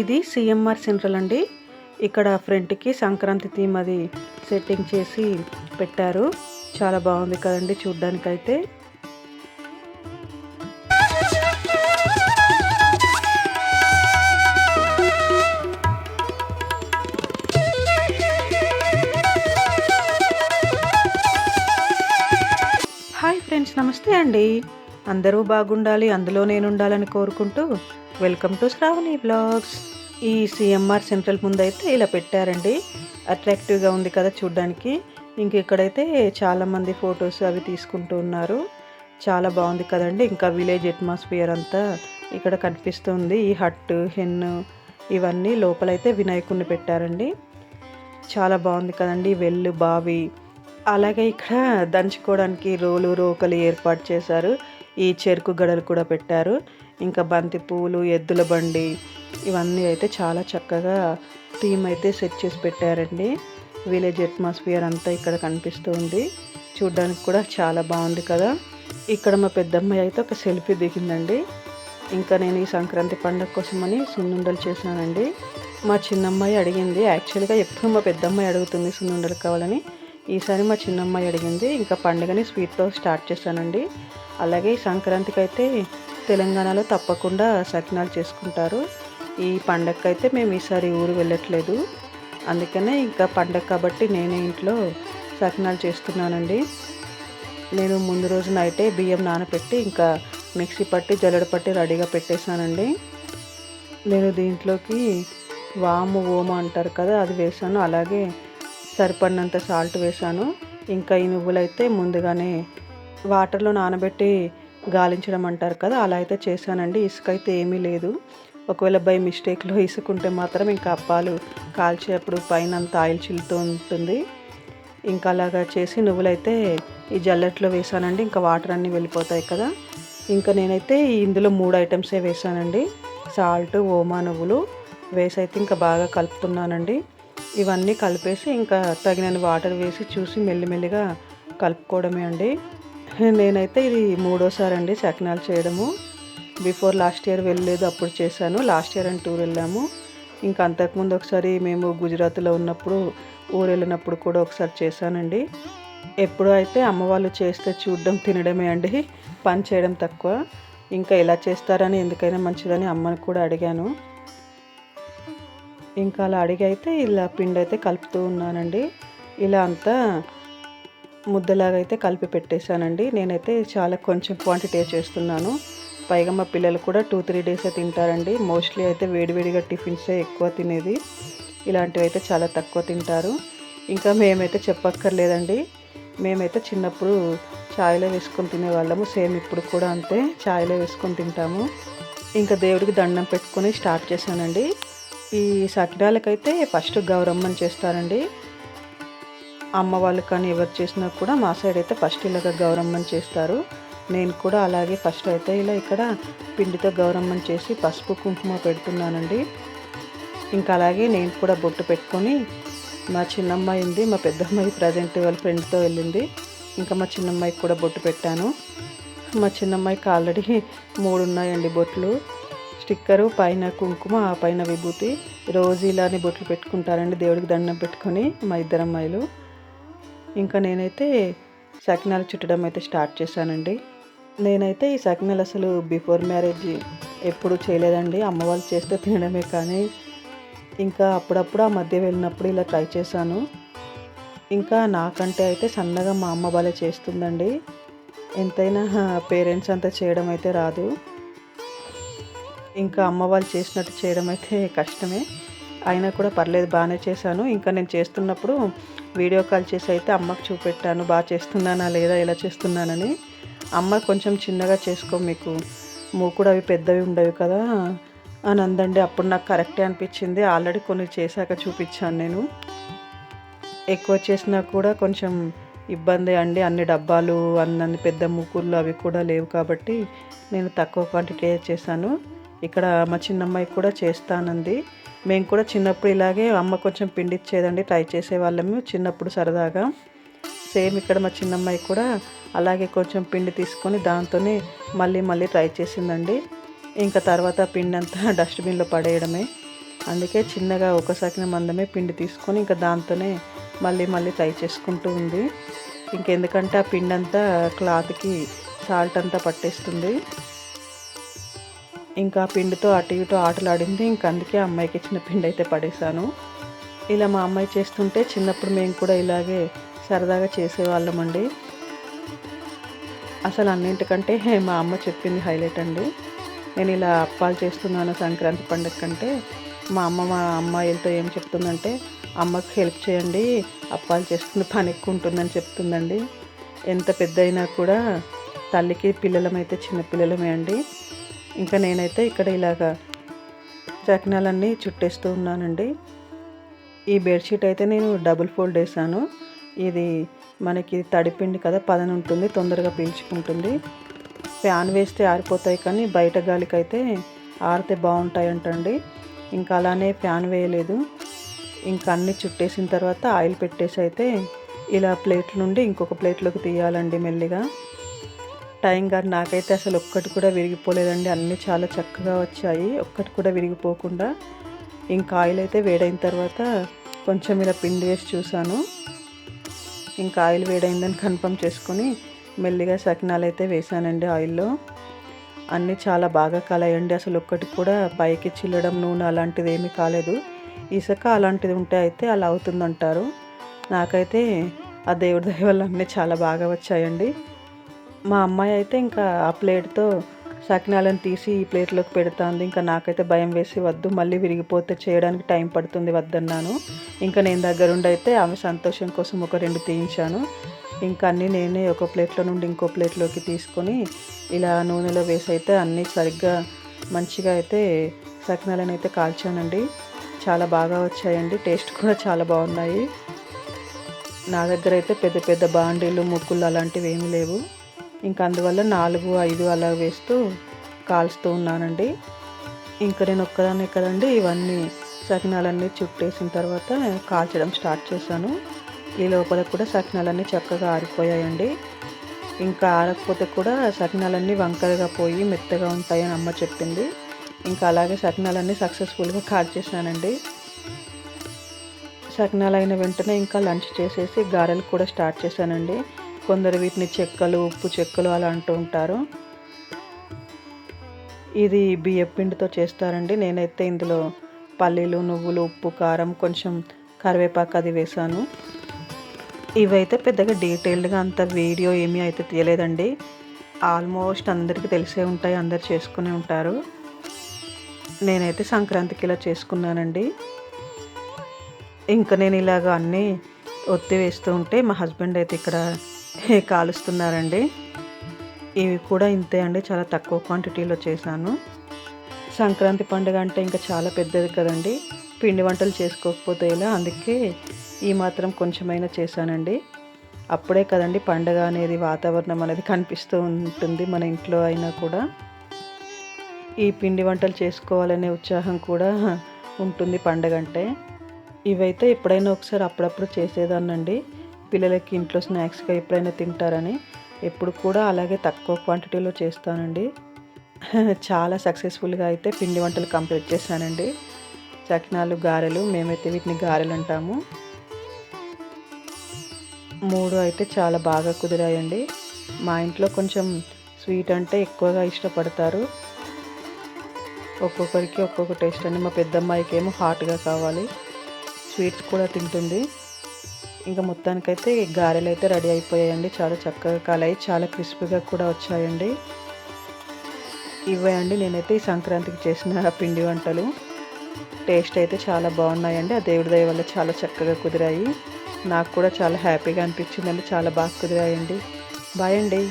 ఇది CMR central అండి. ఇక్కడ ఫ్రంట్కి సంక్రాంతి థీమ్ అది సెట్టింగ్ చేసి పెట్టారు. చాలా బాగుంది కదండి చూడ్డానికైతే. హాయ్ ఫ్రెండ్స్ నమస్తే అండి. అందరూ బాగుండాలి అందులో నేను ఉండాలని కోరుకుంటూ వెల్కమ్ టు శ్రావణి బ్లాగ్స్. ఈ సిఎంఆర్ సెంట్రల్ ముందైతే ఇలా పెట్టారండి. అట్రాక్టివ్గా ఉంది కదా చూడ్డానికి. ఇంక ఇక్కడైతే చాలామంది ఫొటోస్ అవి తీసుకుంటూ ఉన్నారు. చాలా బాగుంది కదండి. ఇంకా విలేజ్ అట్మాస్ఫియర్ అంతా ఇక్కడ కనిపిస్తుంది. ఈ హట్ హెన్ ఇవన్నీ లోపలైతే వినాయకుడిని పెట్టారండి. చాలా బాగుంది కదండి. వెల్లు బావి. అలాగే ఇక్కడ దంచుకోవడానికి రోలు రోకలు ఏర్పాటు చేశారు. ఈ చెరుకు గడలు కూడా పెట్టారు. ఇంకా బంతి పువ్వులు ఎద్దుల బండి ఇవన్నీ అయితే చాలా చక్కగా థీమ్ అయితే సెట్ చేసి పెట్టారండి. విలేజ్ అట్మాస్ఫియర్ అంతా ఇక్కడ కనిపిస్తుంది చూడ్డానికి కూడా చాలా బాగుంది కదా. ఇక్కడ మా పెద్దమ్మాయి అయితే ఒక సెల్ఫీ దిగిందండి. ఇంకా నేను ఈ సంక్రాంతి పండగ కోసమని సున్నుండలు చేశానండి. మా చిన్నమ్మాయి అడిగింది యాక్చువల్గా ఎప్పుడు మా పెద్దమ్మాయి అడుగుతుంది సున్నుండలు కావాలని? ఈసారి మా చిన్నమ్మాయి అడిగింది ఇంకా పండుగని స్వీట్తో స్టార్ట్ చేశానండి. అలాగే ఈ సంక్రాంతికి అయితే తెలంగాణలో తప్పకుండా సకినాలు చేసుకుంటారు. ఈ పండగకి అయితే మేము ఈసారి ఊరు వెళ్ళట్లేదు. అందుకనే ఇంకా పండగ కాబట్టి నేనే ఇంట్లో సకినాలు చేస్తున్నానండి. నేను ముందు రోజు నైటే బియ్యం నానబెట్టి ఇంకా మిక్సీ పట్టి జల్లెడ పట్టి రెడీగా పెట్టేశానండి. నేను దీంట్లోకి వాము ఓమ అంటారు కదా అది వేసాను అలాగే సరిపడినంత సాల్ట్ వేశాను. ఇంకా ఈ నువ్వులైతే ముందుగానే వాటర్లో నానబెట్టి గాలించడం అంటారు కదా అలా అయితే చేశానండి. ఇసుక అయితే ఏమీ లేదు. ఒకవేళ బై మిస్టేక్లో ఇసుకుంటే మాత్రం ఇంకా అప్పాలు కాల్చేటప్పుడు పైన అంత ఆయిల్ చిల్లుతూ ఉంటుంది. ఇంకా అలాగా చేసి నువ్వులైతే ఈ జల్లెట్లో వేసానండి ఇంకా వాటర్ అన్నీ వెళ్ళిపోతాయి కదా. ఇంకా నేనైతే ఇందులో మూడు ఐటమ్సే వేసానండి సాల్ట్ ఓమా నువ్వులు వేసి అయితే ఇంకా బాగా కలుపుతున్నానండి. ఇవన్నీ కలిపేసి ఇంకా తగినన్ని వాటర్ వేసి చూసి మెల్లిమెల్లిగా కలుపుకోవడమే అండి. నేనైతే ఇది మూడోసారి అండి సకినాలు చేయడము. బిఫోర్ లాస్ట్ ఇయర్ వెళ్ళలేదు అప్పుడు చేశాను. లాస్ట్ ఇయర్ అని టూర్ వెళ్ళాము. ఇంకా అంతకుముందు ఒకసారి మేము గుజరాత్లో ఉన్నప్పుడు ఊరు వెళ్ళినప్పుడు కూడా ఒకసారి చేశానండి. ఎప్పుడు అయితే అమ్మ వాళ్ళు చేస్తే చూడడం తినడమే అండి. పని చేయడం తక్కువ. ఇంకా ఎలా చేస్తారని ఎందుకైనా మంచిదని అమ్మని కూడా అడిగాను. ఇంకా అలా అడిగి అయితే ఇలా పిండి అయితే కలుపుతూ ఉన్నానండి. ఇలా అంతా ముద్దలాగా అయితే కలిపి పెట్టేశానండి. నేనైతే చాలా కొంచెం క్వాంటిటీ చేస్తున్నాను. పైగా మా పిల్లలు కూడా టూ త్రీ డేసే తింటారండి. మోస్ట్లీ అయితే వేడివేడిగా టిఫిన్సే ఎక్కువ తినేది. ఇలాంటివి అయితే చాలా తక్కువ తింటారు. ఇంకా మేమైతే చెప్పక్కర్లేదండి. మేమైతే చిన్నప్పుడు ఛాయ్లో వేసుకొని తినేవాళ్ళము. సేమ్ ఇప్పుడు కూడా అంతే ఛాయ్లో వేసుకొని తింటాము. ఇంకా దేవుడికి దండం పెట్టుకొని స్టార్ట్ చేశానండి. ఈ సకినాలకైతే ఫస్ట్ గౌరమ్మని చేస్తారండి అమ్మ వాళ్ళు కానీ ఎవరు చేసినా కూడా మా సైడ్ అయితే ఫస్ట్ ఇలాగ గౌరమ్మని చేస్తారు. నేను కూడా అలాగే ఫస్ట్ అయితే ఇలా ఇక్కడ పిండితో గౌరమ్మని చేసి పసుపు కుంకుమ పెడుతున్నానండి. ఇంకా అలాగే నేను కూడా బొట్టు పెట్టుకొని మా చిన్నమ్మాయి ఉంది మా పెద్దమ్మాయి ప్రజెంట్ వాళ్ళ ఫ్రెండ్తో వెళ్ళింది. ఇంకా మా చిన్నమ్మాయికి కూడా బొట్టు పెట్టాను. మా చిన్నమ్మాయికి ఆల్రెడీ మూడు ఉన్నాయండి బొట్లు. స్టిక్కరు పైన కుంకుమ ఆ పైన విభూతి. రోజు ఇలానే బొట్లు పెట్టుకుంటారండి దేవుడికి దండం పెట్టుకొని మా ఇద్దరు అమ్మాయిలు. ఇంకా నేనైతే సకినాలు చుట్టడం అయితే స్టార్ట్ చేశానండి. నేనైతే ఈ సకినాలు అసలు బిఫోర్ మ్యారేజ్ ఎప్పుడు చేయలేదండి. అమ్మ వాళ్ళు చేస్తే తినడమే కానీ ఇంకా అప్పుడప్పుడు ఆ మధ్య వెళ్ళినప్పుడు ఇలా ట్రై చేశాను. ఇంకా నాకంటే అయితే సన్నగా మా అమ్మ వాళ్ళే చేస్తుందండి. ఎంతైనా పేరెంట్స్ అంతా చేయడం అయితే రాదు. ఇంకా అమ్మ వాళ్ళు చేసినట్టు చేయడం అయితే కష్టమే. అయినా కూడా పర్లేదు బాగానే చేశాను. ఇంకా నేను చేస్తున్నప్పుడు వీడియో కాల్ చేసి అయితే అమ్మకు చూపెట్టాను బాగా చేస్తున్నానా లేదా ఎలా చేస్తున్నానని. అమ్మ కొంచెం చిన్నగా చేసుకో మీకు మూకుడు అవి పెద్దవి ఉండవు కదా అని అందండి. అప్పుడు నాకు కరెక్టే అనిపించింది. ఆల్రెడీ కొన్ని చేశాక చూపించాను నేను. ఎక్కువ చేసినా కూడా కొంచెం ఇబ్బంది అండి. అన్ని డబ్బాలు అన్ని పెద్ద మూకుళ్ళు అవి కూడా లేవు కాబట్టి నేను తక్కువ క్వాంటిటీ చేశాను. ఇక్కడ మా చిన్నమ్మాయి కూడా చేస్తానంది. మేము కూడా చిన్నప్పుడు ఇలాగే అమ్మ కొంచెం పిండి ఇచ్చేదండి ట్రై చేసేవాళ్ళము చిన్నప్పుడు సరదాగా. సేమ్ ఇక్కడ మా చిన్నమ్మాయి కూడా అలాగే కొంచెం పిండి తీసుకొని దాంతోనే మళ్ళీ మళ్ళీ ట్రై చేసిందండి. ఇంకా తర్వాత పిండి అంతా డస్ట్బిన్లో పడేయడమే. అందుకే చిన్నగా ఒక సకిన మందమే పిండి తీసుకొని ఇంకా దాంతోనే మళ్ళీ మళ్ళీ ట్రై చేసుకుంటూ ఉంది. ఇంకెందుకంటే ఆ పిండి అంతా క్లాత్కి సాల్ట్ అంతా పట్టేస్తుంది. ఇంకా పిండితో అటు ఇటు ఆటలాడింది. ఇంక అందుకే అమ్మాయికి ఇచ్చిన పిండి అయితే పడేశాను. ఇలా మా అమ్మాయి చేస్తుంటే చిన్నప్పుడు మేము కూడా ఇలాగే సరదాగా చేసేవాళ్ళమండి. అసలు అన్నింటికంటే మా అమ్మ చెప్పింది హైలైట్ అండి. నేను ఇలా అప్పాలు చేస్తున్నాను సంక్రాంతి పండుగ కంటే. మా అమ్మ మా అమ్మాయిలతో ఏం చెప్తుందంటే అమ్మకి హెల్ప్ చేయండి అప్పాలు చేస్తున్న పని ఎక్కువ ఉంటుందని చెప్తుందండి. ఎంత పెద్ద అయినా కూడా తల్లికి పిల్లలమైతే చిన్నపిల్లలమే అండి. ఇంకా నేనైతే ఇక్కడ ఇలాగా చకినాలన్నీ చుట్టేస్తూ ఉన్నానండి. ఈ బెడ్షీట్ అయితే నేను డబుల్ ఫోల్డ్ వేసాను ఇది మనకి తడిపిండి కదా పదన ఉంటుంది తొందరగా పీల్చుకుంటుంది. ఫ్యాన్ వేస్తే ఆరిపోతాయి కానీ బయట గాలికి అయితే ఆరితే బాగుంటాయి అంటండి ఇంకా అలానే ఫ్యాన్ వేయలేదు. ఇంకా అన్నీ చుట్టేసిన తర్వాత ఆయిల్ పెట్టేసి అయితే ఇలా ప్లేట్ నుండి ఇంకొక ప్లేట్లోకి తీయాలండి మెల్లిగా. టైం గారు నాకైతే అసలు ఒక్కటి కూడా విరిగిపోలేదండి. అన్నీ చాలా చక్కగా వచ్చాయి. ఒక్కటి కూడా విరిగిపోకుండా ఇంకా ఆయిల్ అయితే వేడైన తర్వాత కొంచెం ఇలా పిండి వేసి చూశాను. ఇంకా ఆయిల్ వేడైందని కన్ఫర్మ్ చేసుకొని మెల్లిగా సకినాలు అయితే వేసానండి ఆయిల్లో. అన్నీ చాలా బాగా కలాయండి. అసలు ఒక్కటి కూడా పైకి చిల్లడం నూనె అలాంటిది ఏమీ కాలేదు. ఇసుక అలాంటిది ఉంటే అయితే అలా అవుతుందంటారు. నాకైతే ఆ దేవుడి దయ వల్ల అన్నీ చాలా బాగా వచ్చాయండి. మా అమ్మాయి అయితే ఇంకా ఆ ప్లేట్తో సకినాలను తీసి ఈ ప్లేట్లోకి పెడుతుంది. ఇంకా నాకైతే భయం వేసి వద్దు మళ్ళీ విరిగిపోతే చేయడానికి టైం పడుతుంది వద్దన్నాను. ఇంకా నేను దగ్గరుండి అయితే ఆమె సంతోషం కోసం ఒక రెండు తీయించాను. ఇంకా అన్నీ నేనే ఒక ప్లేట్లో నుండి ఇంకో ప్లేట్లోకి తీసుకొని ఇలా నూనెలో వేసి అయితే అన్నీ సరిగ్గా మంచిగా అయితే సకినాలను అయితే కాల్చానండి. చాలా బాగా వచ్చాయండి. టేస్ట్ కూడా చాలా బాగున్నాయి. నా దగ్గర అయితే పెద్ద పెద్ద బాండీలు ముక్కులు అలాంటివి ఏమీ లేవు. ఇంకా అందువల్ల నాలుగు ఐదు అలా వేస్తూ కాల్స్తూ ఉన్నానండి. ఇంకా నేను ఒక్కదాన్నే కదండి ఇవన్నీ సకినాలన్నీ చుట్టేసిన తర్వాత కాల్చడం స్టార్ట్ చేశాను. ఈ లోపల కూడా సకినాలన్నీ చక్కగా ఆరిపోయాయండి. ఇంకా ఆరకపోతే కూడా సకినాలన్నీ వంకరగా పోయి మెత్తగా ఉంటాయని అమ్మ చెప్పింది. ఇంకా అలాగే సకినాలన్నీ సక్సెస్ఫుల్గా కాల్చేసానండి సకినాలు అయిన వెంటనే ఇంకా లంచ్ చేసేసి గారెలు కూడా స్టార్ట్ చేశానండి. కొందరు వీటిని చెక్కలు ఉప్పు చెక్కలు అలా అంటూ ఉంటారు. ఇది బియ్యం పిండితో చేస్తారండి. నేనైతే ఇందులో పల్లీలు నువ్వులు ఉప్పు కారం కొంచెం కరివేపాకు అది వేసాను ఇవైతే పెద్దగా డీటెయిల్డ్గా అంత వీడియో ఏమీ అయితే తీయలేదండి. ఆల్మోస్ట్ అందరికీ తెలిసే ఉంటాయి అందరు చేసుకునే ఉంటారు. నేనైతే సంక్రాంతికి ఇలా చేసుకున్నానండి. ఇంకా నేను ఇలాగ అన్నీ ఒత్తి వేస్తూ ఉంటే మా హస్బెండ్ అయితే ఇక్కడ కాలుస్తున్నారండి. ఇవి కూడా ఇంతే అండి చాలా తక్కువ క్వాంటిటీలో చేశాను. సంక్రాంతి పండుగ అంటే ఇంకా చాలా పెద్దది కదండి. పిండి వంటలు చేసుకోకపోతే ఇలా అందుకే ఈ మాత్రం కొంచెమైనా చేశానండి. అప్పుడే కదండి పండగ అనేది వాతావరణం అనేది కనిపిస్తూ ఉంటుంది మన ఇంట్లో అయినా కూడా. ఈ పిండి వంటలు చేసుకోవాలనే ఉత్సాహం కూడా ఉంటుంది పండగ అంటే. ఇవైతే ఎప్పుడైనా ఒకసారి అప్పుడప్పుడు చేసేదాన్నండి. పిల్లలకి ఇంట్లో స్నాక్స్గా ఎప్పుడైనా తింటారని ఎప్పుడు కూడా అలాగే తక్కువ క్వాంటిటీలో చేస్తానండి. చాలా సక్సెస్ఫుల్గా అయితే పిండి వంటలు కంప్లీట్ చేశానండి. చకినాలు గారెలు మేమైతే వీటిని గారెలు అంటాము. మూడు అయితే చాలా బాగా కుదిరాయండి. మా ఇంట్లో కొంచెం స్వీట్ అంటే ఎక్కువగా ఇష్టపడతారు. ఒక్కొక్కరికి ఒక్కొక్క టేస్ట్ అండి. మా పెద్దమ్మాయికి ఏమో హాట్గా కావాలి. స్వీట్స్ కూడా తింటుంది. ఇంకా మొత్తానికైతే గారెలు అయితే రెడీ అయిపోయాయండి. చాలా చక్కగా కాలాయి చాలా క్రిస్పీగా కూడా వచ్చాయండి. ఇవే అండి నేనైతే ఈ సంక్రాంతికి చేసిన పిండి వంటలు. టేస్ట్ అయితే చాలా బాగున్నాయండి. ఆ దేవుడి దయ వల్ల చాలా చక్కగా కుదిరాయి. నాకు కూడా చాలా హ్యాపీగా అనిపించిందండి. చాలా బాగా కుదిరాయండి. బాయ్ అండి.